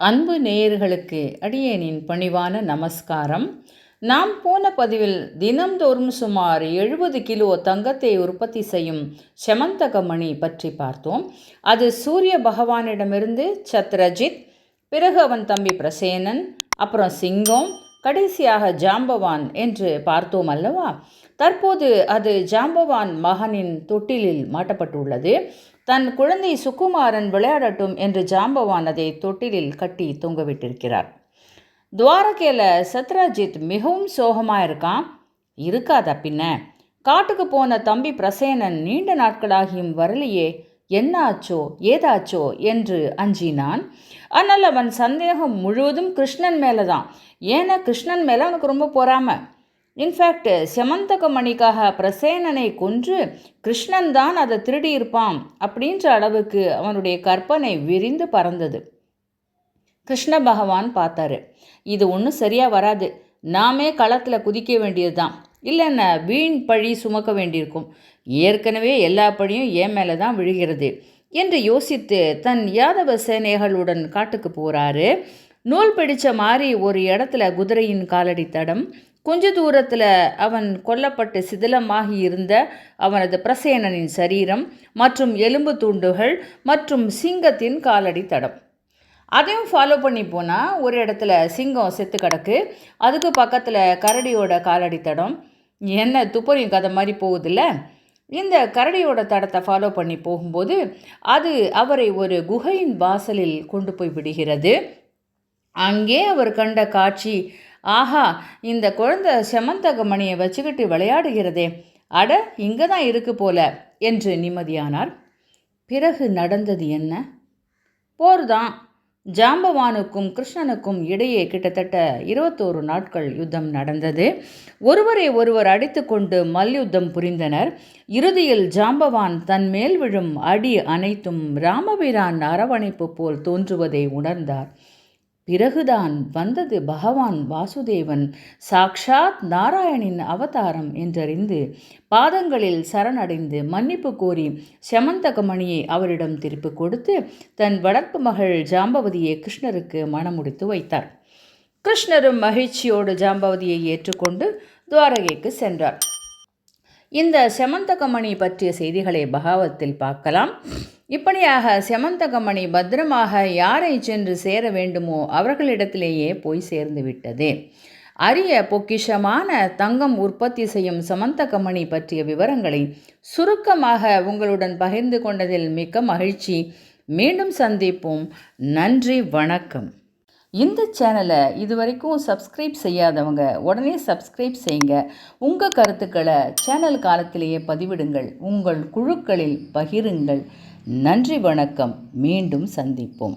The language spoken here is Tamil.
அன்பு நேயர்களுக்கு அடியேனின் பணிவான நமஸ்காரம். நாம் போன பதிவில் தினம்தோறும் சுமார் எழுபது கிலோ தங்கத்தை உற்பத்தி செய்யும் செமந்தகமணி பற்றி பார்த்தோம். அது சூரிய பகவானிடமிருந்து சத்ரஜித் பிறகு அவன் தம்பி பிரசேனன் அப்புறம் சிங்கம் கடைசியாக ஜாம்பவான் என்று பார்த்தோம் அல்லவா? தற்போது அது ஜாம்பவான் மகனின் தொட்டிலில் மாட்டப்பட்டுள்ளது. தன் குழந்தை சுக்குமாரன் விளையாடட்டும் என்று ஜாம்பவான் அதை தொட்டிலில் கட்டி தொங்கவிட்டிருக்கிறார். துவாரகையில் சத்ராஜித் மிகவும் சோகமாக இருக்கான். இருக்காதா பின்ன? காட்டுக்கு போன தம்பி பிரசேனன் நீண்ட நாட்களாகியும் வரலையே. என்ன ஆச்சோ ஏதாச்சோ என்று அஞ்சினான். ஆனால் அவன் சந்தேகம் முழுவதும் கிருஷ்ணன் மேலே தான் ஏன்னா கிருஷ்ணன் மேலே அவனுக்கு ரொம்ப பொறாமை. இன்ஃபேக்ட் செமந்தகமணிக்காக பிரசேனனை கொன்று கிருஷ்ணன் தான் அதை திருடி இருப்பான் அப்படின்ற அளவுக்கு அவனுடைய கற்பனை விரிந்து பறந்தது. கிருஷ்ண பகவான் பார்த்தாரு. இது ஒன்றும் சரியாக வராது. நாமே களத்தில் குதிக்க வேண்டியது தான் இல்லைன்னா வீண் பழி சுமக்க வேண்டியிருக்கும். ஏற்கனவே எல்லா பழியும் என் மேலே தான் விழுகிறது என்று யோசித்து தன் யாதவ சேனைகளுடன் காட்டுக்கு போகிறாரு நூல் பிடித்த மாதிரி ஒரு இடத்துல குதிரையின் காலடி தடம். கொஞ்ச தூரத்தில் அவன் கொல்லப்பட்டு சிதிலமாகி இருந்த அவனது பிரசேனனின் சரீரம் மற்றும் எலும்பு துண்டுகள் மற்றும் சிங்கத்தின் காலடி தடம். அதையும் ஃபாலோ பண்ணி போனால் ஒரு இடத்துல சிங்கம் செத்து கிடக்கு. அதுக்கு பக்கத்தில் கரடியோட காலடி தடம். என்ன துப்பறியும் கதை மாதிரி போகுதுல்ல? இந்த கரடியோட தடத்தை ஃபாலோ பண்ணி போகும்போது அது அவரை ஒரு குகையின் வாசலில் கொண்டு போய் விடுகிறது. அங்கே அவர் கண்ட காட்சி ஆஹா இந்த குழந்தை செமந்தக மணியை வச்சுக்கிட்டு விளையாடுகிறதே. அட இங்கே தான் இருக்கு போல என்று நிம்மதியானார். பிறகு நடந்தது என்ன? போர் தான் ஜாம்பவானுக்கும் கிருஷ்ணனுக்கும் இடையே கிட்டத்தட்ட இருபத்தோரு நாட்கள் யுத்தம் நடந்தது. ஒருவரை ஒருவர் அடித்துக்கொண்டு மல்யுத்தம் புரிந்தனர். இறுதியில் ஜாம்பவான் தன் மேல் விழும் அடி அனைத்தும் ராமபிரான் அரவணைப்பு போல் தோன்றுவதை உணர்ந்தார். பிறகுதான் வந்தது பகவான் வாசுதேவன். சாக்ஷாத் நாராயணின் அவதாரம் என்றறிந்து பாதங்களில் சரணடைந்து மன்னிப்பு கோரி செமந்தகமணியை அவரிடம் திருப்பி கொடுத்து தன் வளர்ப்பு மகள் ஜாம்பவதியை கிருஷ்ணருக்கு மணமுடித்து வைத்தார். கிருஷ்ணரும் மகிழ்ச்சியோடு ஜாம்பவதியை ஏற்றுக்கொண்டு துவாரகைக்கு சென்றார். இந்த செமந்தகமணி பற்றிய செய்திகளை பகவத்தில் பார்க்கலாம். இப்படியாக செமந்தகமணி பத்திரமாக யாரை சென்று சேர வேண்டுமோ அவர்களிடத்திலேயே போய் சேர்ந்து விட்டது. அரிய பொக்கிஷமான தங்கம் உற்பத்தி செய்யும் சமந்தகமணி பற்றிய விவரங்களை சுருக்கமாக உங்களுடன் பகிர்ந்து கொண்டதில் மிக்க மகிழ்ச்சி. மீண்டும் சந்திப்போம். நன்றி வணக்கம். இந்த சேனலை இது வரைக்கும் சப்ஸ்கிரைப் செய்யாதவங்க உடனே சப்ஸ்கிரைப் செய்யுங்க. உங்கள் கருத்துக்களை சேனல் காலத்திலேயே பதிவிடுங்கள். உங்கள் குழுக்களில் பகிருங்கள். நன்றி வணக்கம். மீண்டும் சந்திப்போம்.